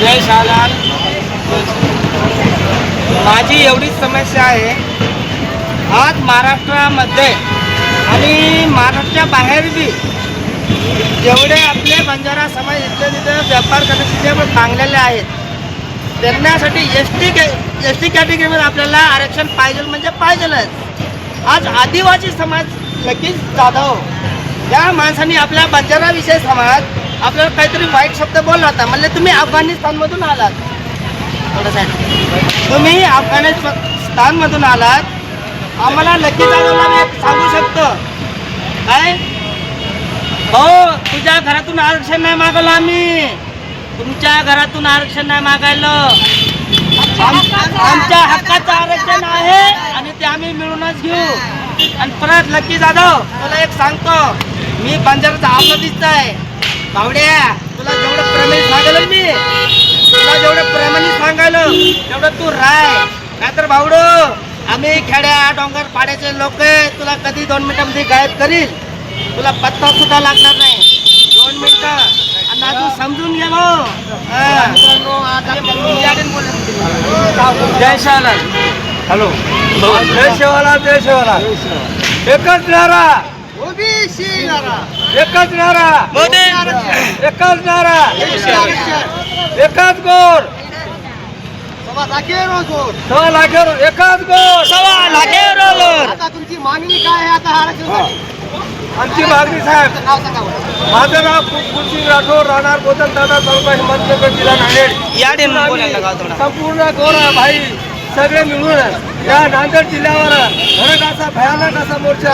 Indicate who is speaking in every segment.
Speaker 1: जय शालाल माझी एवढीच समस्या आहे. आज महाराष्ट्रामध्ये आणि महाराष्ट्राच्या बाहेर बी जेवढे आपले बंजारा समाज इथले तिथे व्यापार करण्याचे जे बांगलेले आहेत त्यांच्यासाठी एस टी कॅ एस टी कॅटेगरीमध्ये आपल्याला आरक्षण पाहिजे म्हणजे पाहिजेलच. आज आदिवासी समाज लगेच जाधव. या माणसाने आपल्या बंजाराविषयी समाज आपल्याला काहीतरी वाईट शब्द बोलला होता. म्हणजे तुम्ही अफगाणिस्तानमधून आलात. थोडं side. तुम्ही अफगाणिस्तानमधून आलात. आम्हाला लकी जाधवला मी सांगू शकतो. काय? हो तुझ्या घरातून आरक्षण नाही मागवलं आम्ही. तुमच्या घरातून आरक्षण नाही मागायला. आम- आमच्या हक्काचं आरक्षण आहे आणि ते आम्ही मिळूनच घेऊ. आणि परत लकी जाधव तुला एक सांगतो. मी बंजाराचा आपलं दिसत आहे. बावड्या तुला जेवढं प्रेमाने सांगायला मी तुला जेवढं प्रेमाने सांगायला तेवढं तू राय. नाहीतर बावडो आम्ही खेड्या डोंगर पाड्याचे लोक तुला कधी दोन मिनिटांमध्ये गायब करील? तुला पत्ता सुद्धा लागणार नाही. दोन मिनिटं आणि अजून समजून घे भाऊ. हा. जय शाहलाल हॅलो. जय शिवाला जय शिवाला एकच नारा.
Speaker 2: ओबीसी नारा.
Speaker 1: एकच नारा.
Speaker 2: मोदी. आरक्षण
Speaker 1: एकच नारा.
Speaker 2: आरक्षण
Speaker 1: एकच गोर.
Speaker 2: सव्वा लाखेरो जोर
Speaker 1: सव्वा लाखेर एकच गोर. सव्वा लाखेर
Speaker 2: आता तुमची मागणी काय आहे? आता आरक्षणासाठी
Speaker 1: आमची मागणी साहेब.
Speaker 2: नाव सांगा.
Speaker 1: माझं नाव कुलसिंग राठोड राहणार बोधन दादा तालुका हिमाचलनगर जिल्हा नांदेड. संपूर्ण गोरा भाई. सगळे मिळून या नांदेड जिल्ह्यावर धडक असा भयानक असा मोर्चा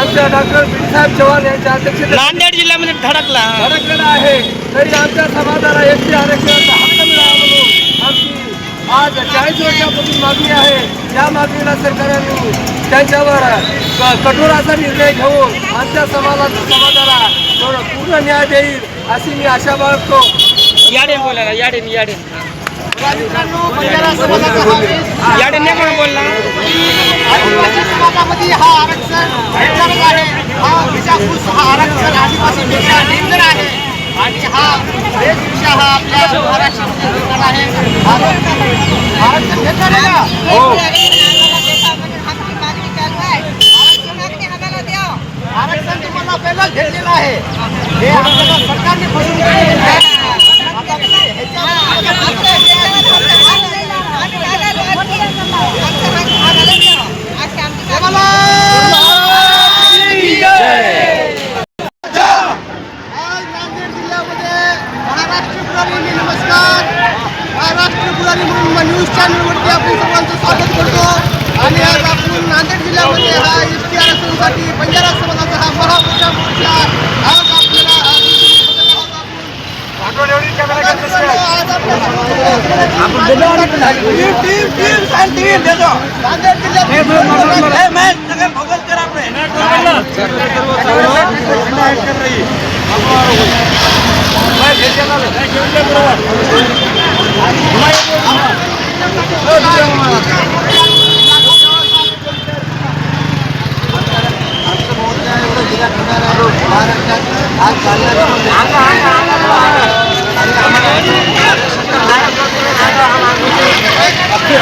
Speaker 1: आमच्या डॉक्टर साहेब चव्हाण यांच्या अध्यक्षतेत
Speaker 3: नांदेड जिल्ह्यामध्ये धडकला.
Speaker 1: धडकलेला आहे. तरी आमच्या समाजाला एस टी आरक्षणाचा हक्क मिळावा म्हणून आमची आज चाळीस वर्षापासून मागणी आहे. या मागणीला सरकारने त्यांच्यावर क- कठोर असा निर्णय घेऊन आमच्या समाजाला समाजाला पूर्ण न्याय देईल अशी मी आशा बाळगतो.
Speaker 3: याडेन बोलायला याडेन याडेन.
Speaker 2: हा
Speaker 3: याडेन नाही कोण बोलला?
Speaker 2: आदिवासी समाजामध्ये हा आरक्षण भेटणारच आहे. हा विषापूस हा आरक्षण आदिवासीपेक्षा डेंजर आहे. आणि हा वेशभूषा हा आपल्या महाराष्ट्रामध्ये भेटणार आहे. आरक्षण भेटणार आहे
Speaker 1: हो.
Speaker 2: आरक्षण तुम्हाला पहिलाच भेटलेलं आहे. हे आपल्याला सरकारने फसवून दिलेलं आहे आता ह्याच्या आज नांदेड जिल्ह्यामध्ये महाराष्ट्र पुरारी मी नमस्कार महाराष्ट्र पुरारी म्हणून न्यूज चॅनलवरती आपण सर्वांचं स्वागत करतो आणि आज आपण नांदेड जिल्ह्यामध्ये हा एस टी आरक्षणासाठी बंजारा समाजाचा हा महामोर्चा मोर्चा आज आपल्याला हा आज आपल्या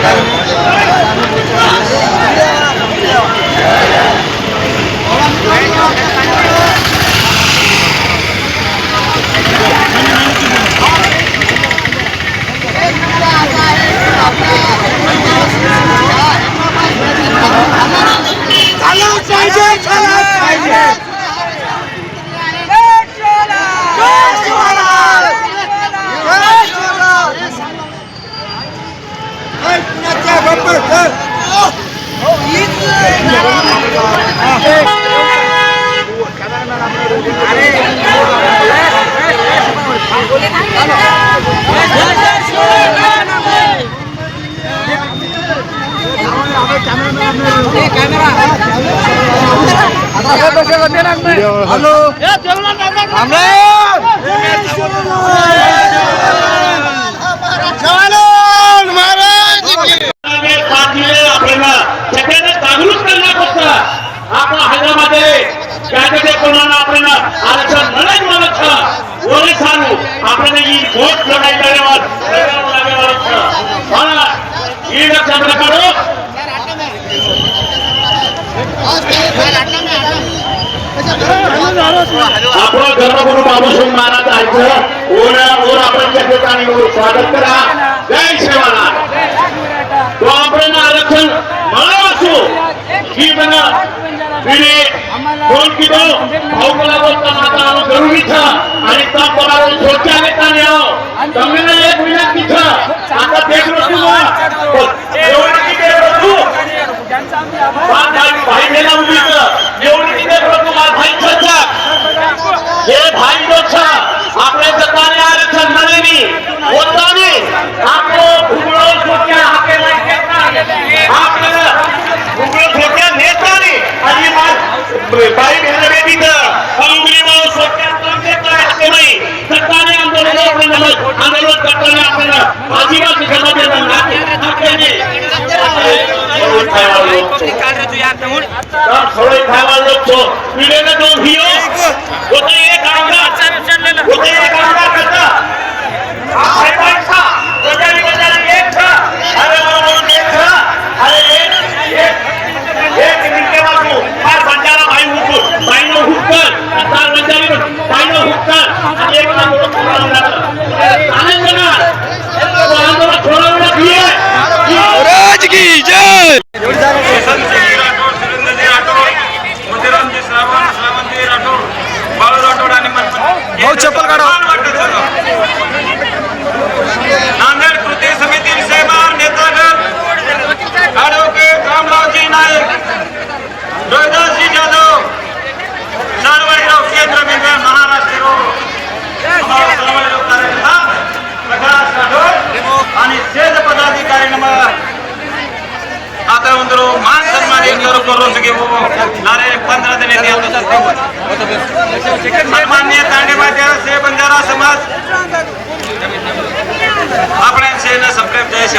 Speaker 2: Claro.
Speaker 4: आपल्याला सगळ्यांना जागृत करण्याकरता आपण हैदराबादे त्याच्याकडे कोणाला आपल्याला आरक्षण लढाई मारत ओरे सांगू आपल्याला ही वोट लढाई लागल्यावर मला ही लक्षात आपण धर्मगुरु बाबासाहेब महाराज ऐकलं ओर ओर आपण त्या ठिकाणी स्वागत करा जय शिवाला तो आपण आरक्षण मला असो ही म्हणा तिने किलो भाऊ मला बोलता जरुरी आणि ता परारो शौचालय आहो थोडे खावा लोक तो पिढीने तो भियो होते एक आमदार होते एक आमदार करता आप पैसा बजारी बजारी एक था अरे बरोबर एक था अरे एक एक एक मिनिटे वाचू फार बंजारा भाई हुकू भाईनं हुक्कर चार बंजारी भाईनं हुक्कर आणि एक ना बोलत आनंद ना आंदोलन थोडा वेळा भिये
Speaker 3: राज की जय
Speaker 5: भाऊ चप्पल કરું છું
Speaker 6: કે નારે પંદર
Speaker 7: દિને છે. બંધારા સમાજ, આપણે
Speaker 6: છે એને સબસ્ક્રાઈબ
Speaker 2: જાય છે